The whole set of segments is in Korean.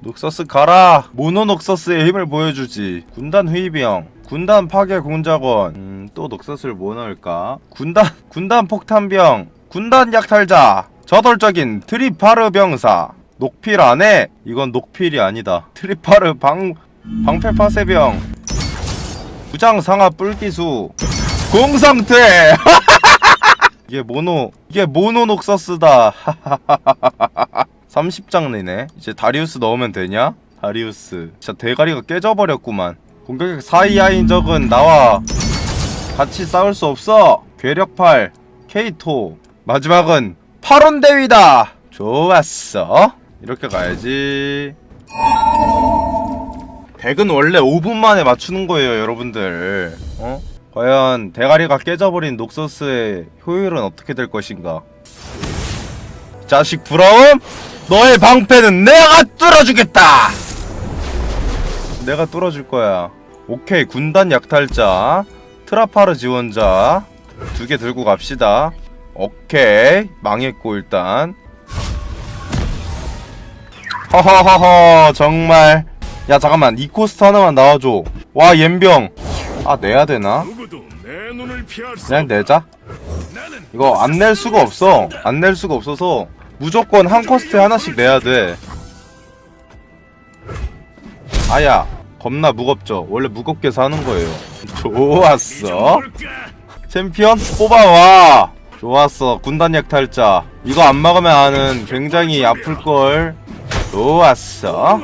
녹서스 가라! 모노 녹서스의 힘을 보여주지. 군단 후이병 군단 파괴 공작원. 음, 또 녹서스를 뭐 넣을까? 군단 군단 폭탄병 군단 약탈자. 저돌적인 트리파르 병사. 녹필 안에 이건 녹필이 아니다. 트리파르 방 방패 파쇄병 부장 상하 뿔기수. 공상태! 이게 모노 이게 모노 녹서스다 30장내네. 이제 다리우스 넣으면 되냐? 다리우스. 진짜 대가리가 깨져버렸구만. 공격력 4이하인 적은 나와 같이 싸울 수 없어. 괴력팔 케이토. 마지막은 8원 대위다. 좋았어. 이렇게 가야지. 100은 원래 5분 만에 맞추는 거예요 여러분들. 어? 과연 대가리가 깨져버린 녹서스의 효율은 어떻게 될 것인가? 자식 부러움? 너의 방패는 내가 뚫어주겠다! 내가 뚫어줄 거야. 오케이, 군단 약탈자, 트라파르 지원자, 두 개 들고 갑시다. 오케이, 망했고, 일단. 허허허허, 정말. 야, 잠깐만, 이 코스트 하나만 나와줘. 와, 옌병. 아, 내야 되나? 그냥. 내자. 이거 안 낼 수가 없어. 안 낼 수가 없어서 무조건 한 코스트에 하나씩 내야 돼. 아야, 겁나 무겁죠? 원래 무겁게 사는 거예요. 좋았어. 챔피언 뽑아와. 좋았어. 군단 약탈자. 이거 안 막으면 아는 굉장히 아플걸. 좋았어.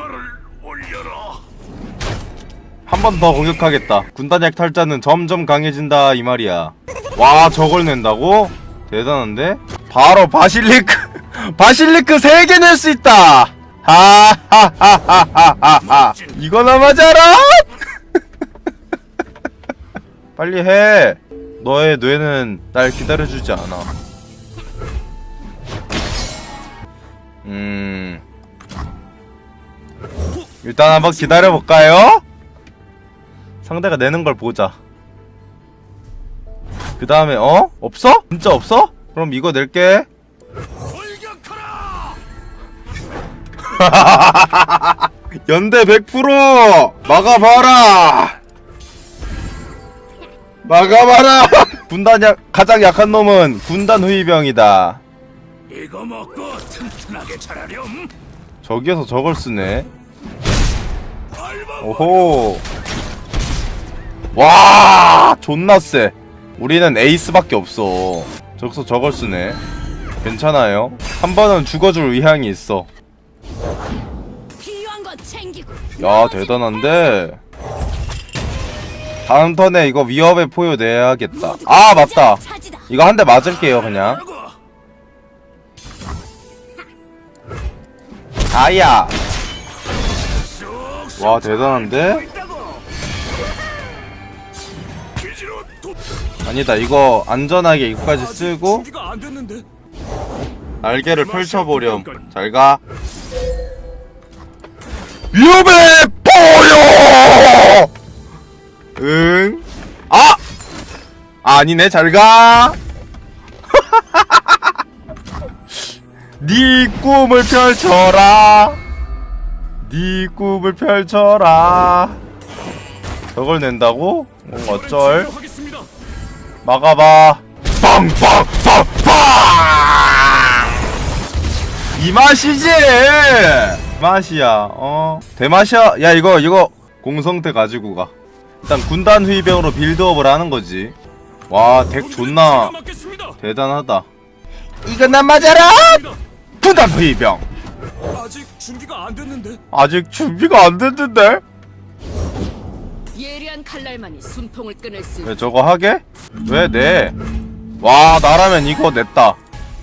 한 번 더 공격하겠다. 군단 약탈자는 점점 강해진다 이 말이야. 와 저걸 낸다고? 대단한데? 바로 바실리크 바실리크 3개 낼 수 있다. 하하하하하하. 이거나 맞아라. 빨리 해. 너의 뇌는 날 기다려주지 않아. 음. 일단 한번 기다려볼까요? 상대가 내는 걸 보자. 그 다음에 어? 없어? 진짜 없어? 그럼 이거 낼게. 연대 100% 막아봐라. 막아봐라. 군단 약 가장 약한 놈은 군단 후이병이다. 이거 먹고 튼튼하게 자라렴. 저기에서 저걸 쓰네. 오호. 와, 존나 세. 우리는 에이스밖에 없어. 저기서 저걸 쓰네. 괜찮아요. 한 번은 죽어줄 의향이 있어. 야, 대단한데. 다음 턴에 이거 위협의 포효 내야겠다. 아, 맞다. 이거 한 대 맞을게요, 그냥. 아야. 쑥 와, 대단한데? 아니다, 이거 안전하게 이거까지 쓰고. 날개를 펼쳐보렴. 잘 가. 위협의 포효! 응? 아! 아니네, 잘 가! 네 꿈을 펼쳐라! 네 꿈을 펼쳐라! 저걸 낸다고? 어, 어쩔? 막아봐. 빵빵빵빵! 이 맛이지! 이 맛이야, 어. 대맛이야. 야, 이거, 이거, 공성태 가지고 가. 일단 군단 후이병으로 빌드업을 하는 거지. 와, 덱 존나. 대단하다. 이거 나 맞아라! 군단 후이병! 아직 준비가 안 됐는데. 아직 준비가 안 됐는데? 칼날만이 숨통을 끊을 수. 왜 저거 하게? 왜 내? 와 나라면 이거 냈다.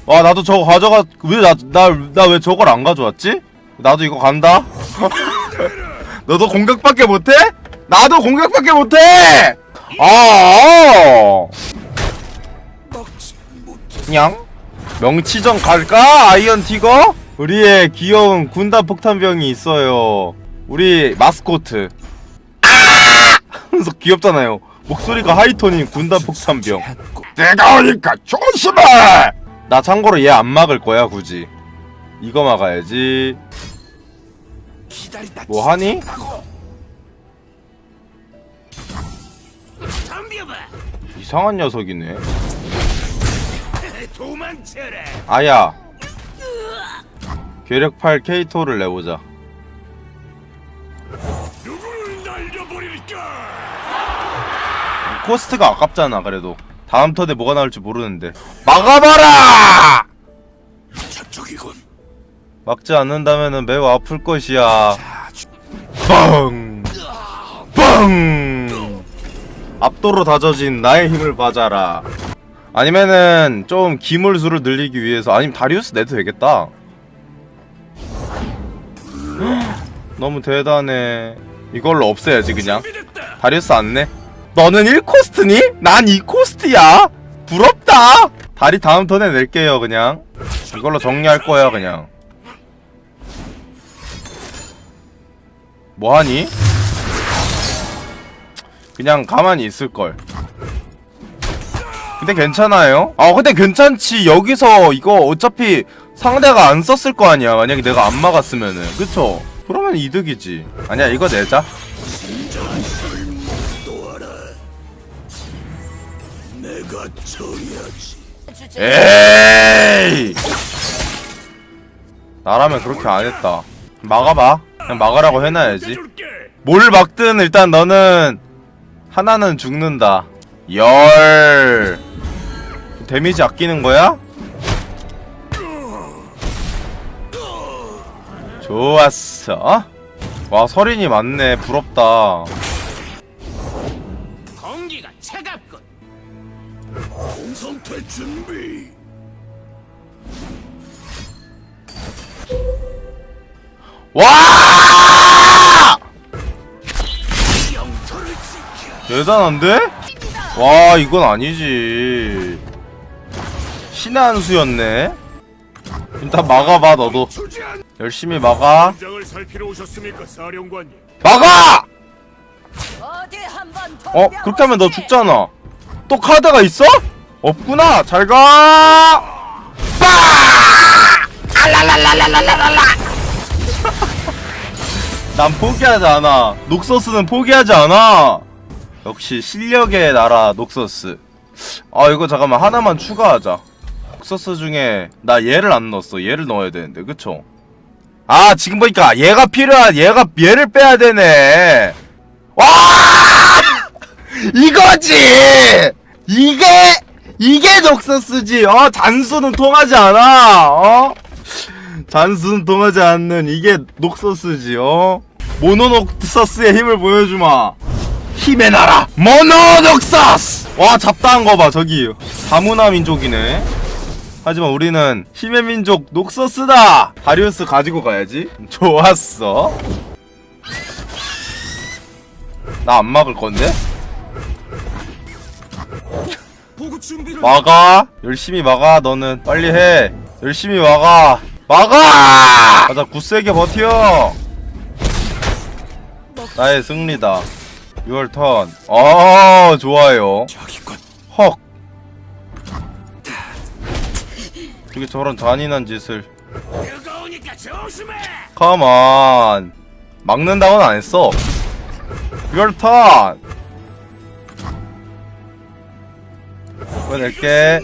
와 나도 저거 가져가 왜나나나 왜 저걸 안 가져왔지? 나도 이거 간다. 너도 공격밖에 못해? 나도 공격밖에 못해. 아. 아. 그냥 명치전 갈까? 아이언 티거? 우리의 귀여운 군단 폭탄병이 있어요. 우리 마스코트. 아! 하면서 귀엽잖아요. 목소리가 하이톤인 군단 폭탄병. 내가 오니까 조심해! 나 참고로 얘 안 막을 거야, 굳이. 이거 막아야지. 뭐 하니? 이상한 녀석이네 아야 괴력 8 K2를 내보자 코스트가 아깝잖아 그래도. 다음 턴에 뭐가 나올지 모르는데. 막아봐라! 저쪽이군. 막지 않는다면 매우 아플 것이야. 뻥! 뻥! 압도로 다져진 나의 힘을 받아라. 아니면은 좀 기물수를 늘리기 위해서 아니면 다리우스 내도 되겠다. 너무 대단해. 이걸로 없애야지 그냥. 다리우스 안 내? 너는 1코스트니? 난 2코스트야. 부럽다. 다리 다음 턴에 낼게요 그냥. 이걸로 정리할 거야 그냥. 뭐하니? 그냥 가만히 있을걸. 근데 괜찮아요? 아 근데 괜찮지. 여기서 이거 어차피 상대가 안 썼을 거 아니야. 만약에 내가 안 막았으면은. 그쵸? 그러면 이득이지. 아니야 이거 내자 에이! 나라면 그렇게 안 했다. 막아봐. 그냥 막으라고 해놔야지. 뭘 막든 일단 너는 하나는 죽는다. 열. 데미지 아끼는 거야? 좋았어. 와, 서린이 많네. 부럽다. 준비 와! 대단한데? 와 이건 아니지 신의 한 수였네 일단 막아봐 너도 열심히 막아 막아! 어? 그렇게 하면 너 죽잖아 또 카드가 있어? 없구나. 잘가. 빠! 알랄랄랄랄랄랄라. 난 포기하지 않아. 녹서스는 포기하지 않아. 역시 실력의 나라 녹서스. 아 이거 잠깐만. 하나만 추가하자. 녹서스 중에 나 얘를 안 넣었어. 얘를 넣어야 되는데. 그쵸? 아 지금 보니까 얘가 필요한 얘가 얘를 빼야 되네. 와! 이거지! 이게 이게 녹서스지. 어 잔수는 통하지 않아. 어? 잔수는 통하지 않는 이게 녹서스지 어? 모노녹서스의 힘을 보여주마. 힘의 나라 모노녹서스! 와 잡다한 거 봐 저기. 다문화 민족이네. 하지만 우리는 힘의 민족 녹서스다! 다리우스 가지고 가야지. 좋았어. 나 안 막을 건데 막아. 열심히 막아 너는. 빨리 해. 열심히 막아. 막아! 가자 굳세게 버텨. 나의 승리다. 6월 턴 아 좋아요. 자기껏 헉. 어떻게 저런 잔인한 짓을. 가만 막는다고는 안 했어. 6월 턴 보낼게.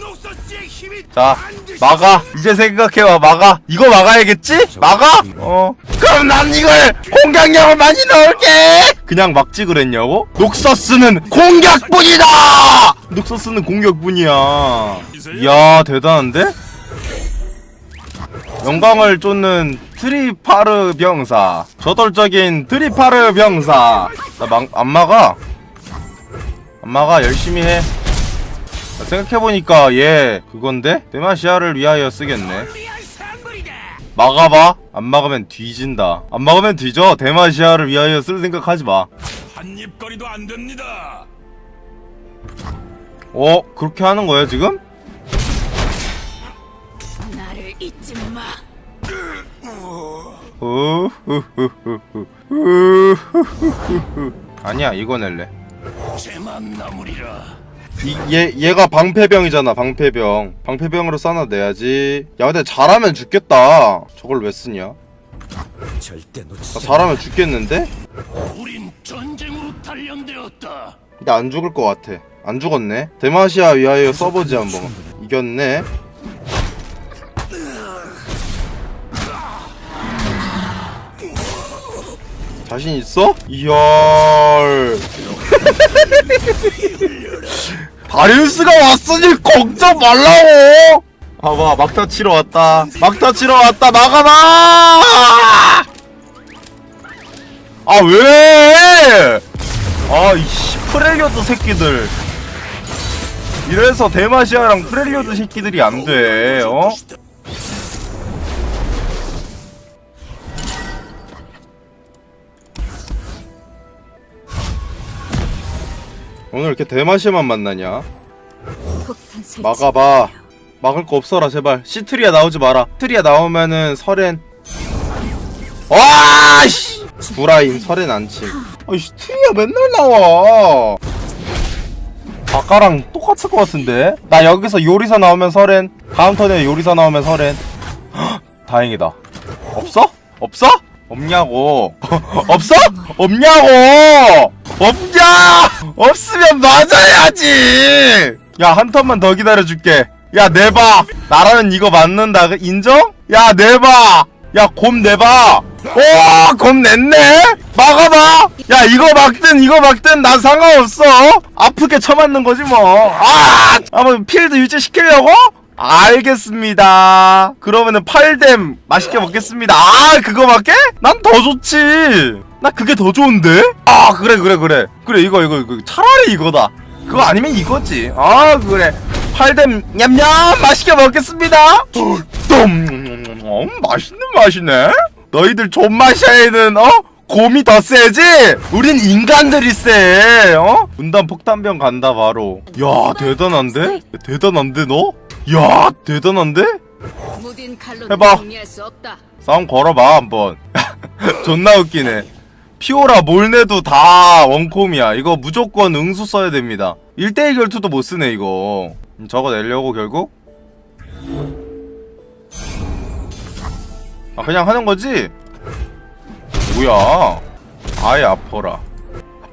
자 막아. 이제 생각해봐 막아. 이거 막아야겠지? 막아? 어. 그럼 난 이걸 공격력을 많이 넣을게. 그냥 막지 그랬냐고? 녹서스는 공격뿐이다! 녹서스는 공격뿐이야. 이야 대단한데? 영광을 쫓는 트리파르 병사. 저돌적인 트리파르 병사. 나안 막아. 안 막아. 열심히 해. 아, 생각해보니까 얘 그건데? 데마시아를 위하여 쓰겠네 막아봐 안 막으면 뒤진다 안 막으면 뒤져 데마시아를 위하여 쓸 생각하지 마 한입거리도 안 됩니다 어? 그렇게 하는 거야 지금? 나를 잊지 마. 아니야 이거 낼래 제만 나무리라 이, 얘, 얘가 방패병이잖아 방패병 방패병으로 써놔내야지 야 근데 잘하면 죽겠다 저걸 왜 쓰냐 절대 놓치지 나 잘하면 죽겠는데? 우린 전쟁으로 단련되었다. 근데 안 죽을 것 같아. 안 죽었네. 데마시아 위하여 써보지 한번. 이겼네. 자신 있어? 이열. 다리우스가 왔으니 걱정 말라고. 봐봐 막타 치러 왔다. 막타 치러 왔다. 막아봐. 아 왜? 아, 이씨, 프렐리오드 새끼들. 이래서 데마시아랑 프렐리오드 새끼들이 안 돼, 어? 오늘 이렇게 데마시아만 만나냐? 막아봐. 막을 거 없어라, 제발. 시트리아 나오지 마라. 시트리아 나오면은 설엔. 와, 씨! 구라인, 설엔 안침. 아, 시트리아 맨날 나와. 아까랑 똑같을 것 같은데? 나 여기서 요리사 나오면 설엔. 다음 턴에 요리사 나오면 설엔. 헉, 다행이다. 없어? 없어? 없냐고. 없어? 없냐고! 없냐! 없으면 맞아야지! 야, 한 턴만 더 기다려줄게. 야, 내봐. 나라는 이거 맞는다. 그 인정? 야, 내봐. 야, 곰 내봐. 오, 곰 냈네? 막아봐. 야, 이거 막든, 이거 막든, 난 상관없어. 아프게 쳐맞는 거지, 뭐. 아! 한번 필드 유지시키려고? 알겠습니다. 그러면은 팔뎀 맛있게 먹겠습니다. 아, 그거 밖에? 난 더 좋지. 나 그게 더 좋은데? 아, 그래, 그래, 그래. 그래, 이거, 이거, 이거. 차라리 이거다. 그거 아니면 이거지. 아, 그래. 팔뎀 냠냠 맛있게 먹겠습니다. 똥, 어, 맛있는 맛이네. 너희들 존맛샤에는 어? 곰이 더 세지? 우린 인간들이 세. 어? 분단 폭탄병 간다 바로. 야, 대단한데? 대단한데 너? 야, 대단한데? 무딘 칼로 해봐. 승리할 수 없다. 싸움 걸어봐 한번. 존나 웃기네. 피오라 몰내도 다 원콤이야. 이거 무조건 응수 써야 됩니다. 1대1 결투도 못 쓰네 이거. 음, 저거 내려고 결국? 아 그냥 하는 거지? 뭐야? 아예 아퍼라.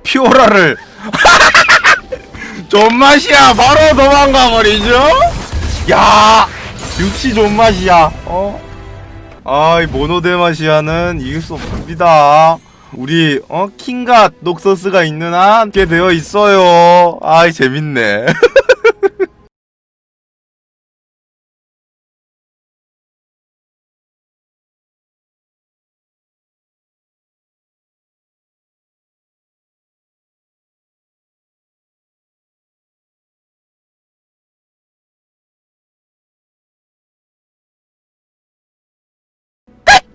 피오라를 존맛이야. 바로 도망가 버리죠? 야, 역시 존맛이야. 어? 아이 모노데마시아는 이길 수 없습니다. 우리 어 킹갓 녹서스가 있는 한 게 되어 있어요. 아이 재밌네.